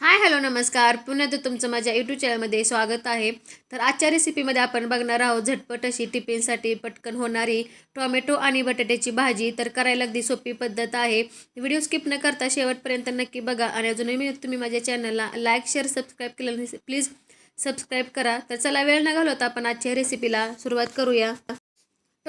Hi hello नमस्कार. पुन्हा तर तुमचं माझ्या यूट्यूब चॅनलमध्ये स्वागत आहे. तर आजच्या रेसिपीमध्ये आपण बघणार आहोत झटपट अशी टिफिनसाठी पटकन होणारी टोमॅटो आणि बटाट्याची भाजी. तर करायला अगदी सोपी पद्धत आहे. व्हिडिओ स्किप न करता शेवटपर्यंत नक्की बघा आणि अजूनही मी तुम्ही माझ्या चॅनलला लाईक शेअर सबस्क्राईब केलं प्लीज सबस्क्राईब करा. तर चला वेळ न घालवता आपण आजच्या रेसिपीला सुरुवात करूया.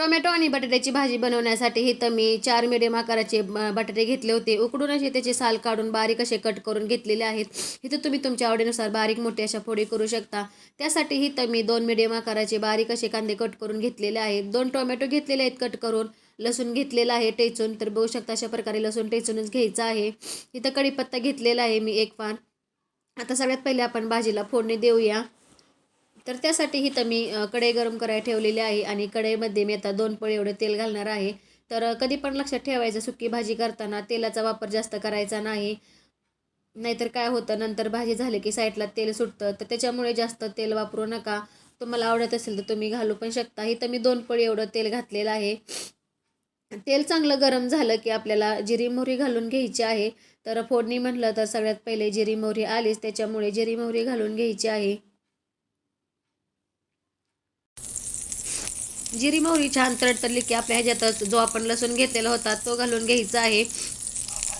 टोमॅटो आणि बटाट्याची भाजी बनवण्यासाठी इथं मी चार मिडियम आकाराचे ब- बटाटे घेतले होते. उकडून असे त्याचे साल काढून बारीक असे कट करून घेतलेले आहेत. इथं तुम्ही तुमच्या आवडीनुसार बारीक मोठे अशा फोडी करू शकता. त्यासाठी इथं मी दोन मिडियम आकाराचे बारीक असे कांदे कट करून घेतलेले आहेत. दोन टोमॅटो घेतलेले आहेत कट करून. लसूण घेतलेला आहे टेचून. तर बघू शकता अशा प्रकारे लसूण टेचूनच घ्यायचा आहे. इथं कढीपत्ता घेतलेला आहे मी एक पान. आता सगळ्यात पहिले आपण भाजीला फोडणी देऊया. तर त्यासाठी इथं मी कढई गरम करायला ठेवलेली आहे आणि कढईमध्ये मी आता दोन पळी एवढं तेल घालणार आहे. तर कधी पण लक्षात ठेवायचं सुकी भाजी करताना तेलाचा वापर जास्त करायचा नाही. नाहीतर काय होतं नंतर भाजी झाली की साईडला तेल सुटतं. तर त्याच्यामुळे जास्त तेल वापरू नका. तुम्हाला आवडत असेल तर तुम्ही घालू पण शकता. इथं मी दोन पळी एवढं तेल घातलेलं आहे. तेल चांगलं गरम झालं की आपल्याला जिरी मोहरी घालून घ्यायची आहे. तर फोडणी म्हटलं तर सगळ्यात पहिले जिरी मोहरी आलीच. त्याच्यामुळे जिरी मोहरी घालून घ्यायची आहे. जिरी मोहरी छान तडतडली की आपल्या ह्याच्यातच जो आपण लसूण घेतलेला होता तो घालून घ्यायचा आहे.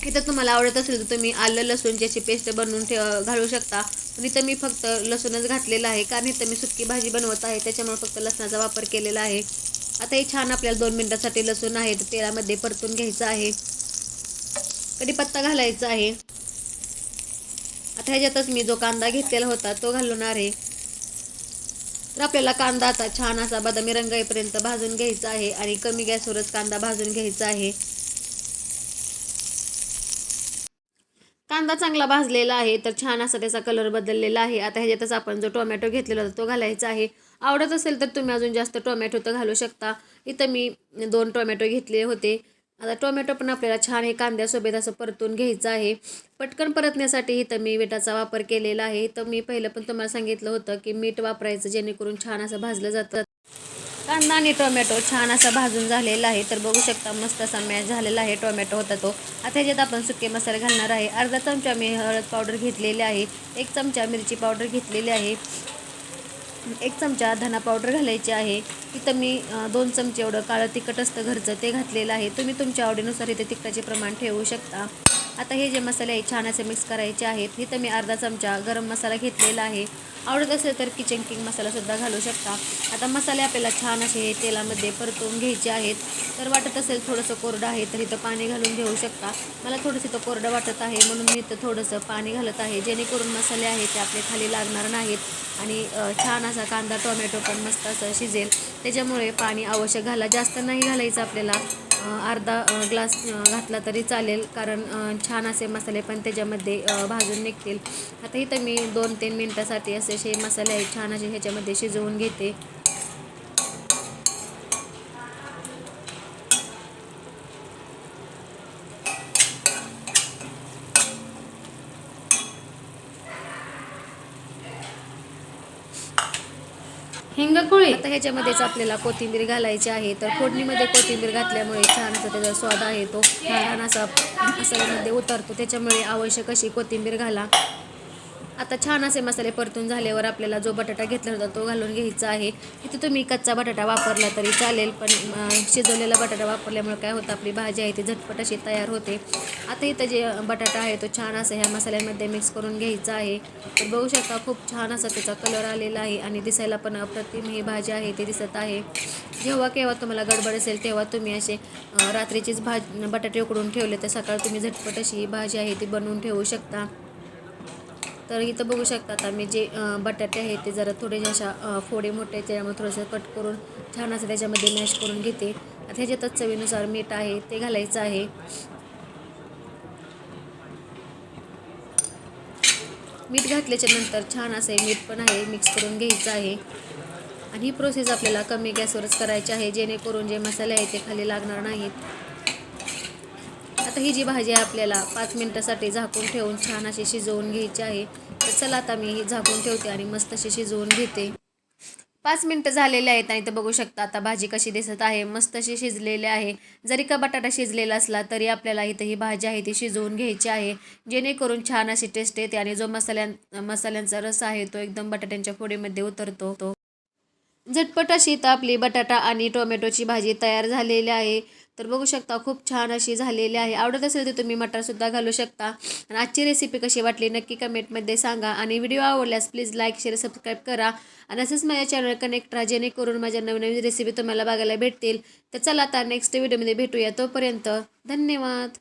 इथं तुम्हाला आवडत असेल तर तुम्ही आलं लसूणची अशी पेस्ट बनवून ठेव घालू शकता. पण इथं मी फक्त लसूणच घातलेला आहे कारण इथं मी सुकी भाजी बनवत आहे त्याच्यामुळे फक्त लसणाचा वापर केलेला आहे. आता हे छान आपल्याला दोन मिनटासाठी लसूण आहे तर तेलामध्ये परतून घ्यायचं आहे. कढीपत्ता घालायचा आहे. आता ह्याच्यातच मी जो कांदा घेतलेला होता तो घालणार आहे. तर आपल्याला कांदा आता छान असा बदामी रंग येईपर्यंत भाजून घ्यायचा आहे आणि कमी गॅसवरच कांदा भाजून घ्यायचा आहे. कांदा चांगला भाजलेला आहे तर छान असा त्याचा कलर बदललेला आहे. आता ह्याच्यातच आपण जो टोमॅटो घेतलेला होता तो घालायचा आहे. आवडत असेल तर तुम्ही अजून जास्त टोमॅटो तर घालू शकता. इथं मी दोन टोमॅटो घेतले होते. आता टोमॅटो पण आपल्याला छान हे कांद्यासोबत असं परतून घ्यायचं आहे. पटकन परतण्यासाठी इथं मी मिठाचा वापर केलेला आहे. तर मी पहिलं पण तुम्हाला सांगितलं होतं की मीठ वापरायचं जेणेकरून छान असं भाजलं जातं. कांदा आणि टोमॅटो छान असा भाजून झालेला आहे. तर बघू शकता मस्त असा मॅच झालेला आहे टोमॅटो होता तो. आता ह्याच्यात आपण सुके मसाले घालणार आहे. अर्धा चमचा मी हळद पावडर घेतलेली आहे. एक चमचा मिरची पावडर घेतलेली आहे. एक चमचा धना पावडर घालायची आहे. इथं मी दोन चमचे एवढं काळं तिखट असतं घरचं ते घातलेलं आहे. तुम्ही तुमच्या आवडीनुसार इथे तिखटाचे प्रमाण ठेवू शकता. आता हे जे मसाले आहे छान असे मिक्स करायचे आहेत इथं मी अर्धा चमचा गरम मसाला घेतलेला आहे. आवडत असेल तर किचन किंग मसालासुद्धा घालू शकता. आता मसाले आपल्याला छान असे तेलामध्ये परतवून घ्यायचे आहेत. तर वाटत असेल थोडंसं कोरडं आहे तर इथं पाणी घालून घेऊ शकता. मला थोडंसं इथं कोरडं वाटत आहे म्हणून मी इथं थोडंसं पाणी घालत आहे जेणेकरून मसाले आहेत ते आपले खाली लागणार नाहीत. आणि छान असा कांदा टोमॅटो पण मस्त असं शिजेल. त्याच्यामुळे पाणी आवश्यक घाला. जास्त नाही घालायचं आपल्याला. अर्धा ग्लास घातला तरी चालेल कारण छान असे मसाले पण त्याच्यामध्ये भाजून निघतील. आता इथं मी दोन तीन मिनटासाठी असे असे मसाले आहेत छान असे ह्याच्यामध्ये शिजवून घेते. हिंगकुळी. आता ह्याच्यामध्येच आपल्याला कोथिंबीर घालायची आहे. तर फोडणीमध्ये कोथिंबीर घातल्यामुळे छान असा त्याचा स्वाद आहे तो. छान असा मसाल्यामध्ये उतरतो. त्याच्यामुळे आवश्यक अशी कोथिंबीर घाला. आता छान असे मसाले परतून झाल्यावर आपल्याला जो बटाटा घेतला होता तो घालून घ्यायचा आहे. इथे तुम्ही कच्चा बटाटा वापरला तरी चालेल पण शिजवलेला बटाटा वापरल्यामुळे काय होतं आपली भाजी आहे ती झटपट अशी तयार होते. आता इथं जे बटाटा आहे तो छान असा ह्या मसाल्यामध्ये मिक्स करून घ्यायचा आहे. तर बघू शकता खूप छान असा त्याचा कलर आलेला आहे आणि दिसायला पण अप्रतिम ही भाजी आहे ती दिसत आहे. जेव्हा केव्हा तुम्हाला गडबड असेल तेव्हा तुम्ही असे रात्रीचीच भाज बटाटे उकडून ठेवले तर सकाळ तुम्ही झटपट अशी ही भाजी आहे ती बनवून ठेवू शकता. तर इथं बघू शकता आता मी जे बटाटे आहेत ते जरा थोडेसे अशा फोडे मोठे त्याच्यामुळे थोडंसं कट करून छान असं त्याच्यामध्ये मॅश करून घेते. आता ह्याच्यातच चवीनुसार मीठ आहे ते घालायचं आहे. मीठ घातल्याच्या नंतर छान असे मीठ पण आहे मिक्स करून घ्यायचं आहे. आणि ही प्रोसेस आपल्याला कमी गॅसवरच करायची आहे जेणेकरून जे मसाले आहेत ते खाली लागणार नाहीत. आता ही जी भाजी आहे आपल्याला पाच मिनटासाठी झाकून ठेवून छान अशी शिजवून घ्यायची आहे. तर चला आता मी ही झाकून ठेवते आणि मस्त अशी शिजवून घेते. पाच मिनटं झालेले आहेत आणि तर बघू शकता आता भाजी कशी दिसत आहे. मस्त अशी शिजलेली आहे. जरी का बटाटा शिजलेला असला तरी आपल्याला इथं ही भाजी आहे ती शिजवून घ्यायची आहे. जेणेकरून छान अशी टेस्ट येते आणि जो मसाल्यां मसाल्यांचा रस आहे तो एकदम बटाट्यांच्या फोडीमध्ये उतरतो. तो झटपट अशी तर आपली बटाटा आणि टोमॅटोची भाजी तयार झालेली आहे. तर बघू शकता खूप छान अशी झालेली आहे. आवडत असेल तर तुम्ही मटारसुद्धा घालू शकता. आणि आजची रेसिपी कशी वाटली नक्की कमेंटमध्ये सांगा. आणि व्हिडिओ आवडल्यास प्लीज लाईक शेअर सबस्क्राईब करा. आणि असंच माझ्या चॅनल कनेक्ट राहा जेणेकरून माझ्या नवीन नवीन रेसिपी तुम्हाला बघायला भेटतील. तर चला आता नेक्स्ट व्हिडिओमध्ये भेटूया. तोपर्यंत धन्यवाद.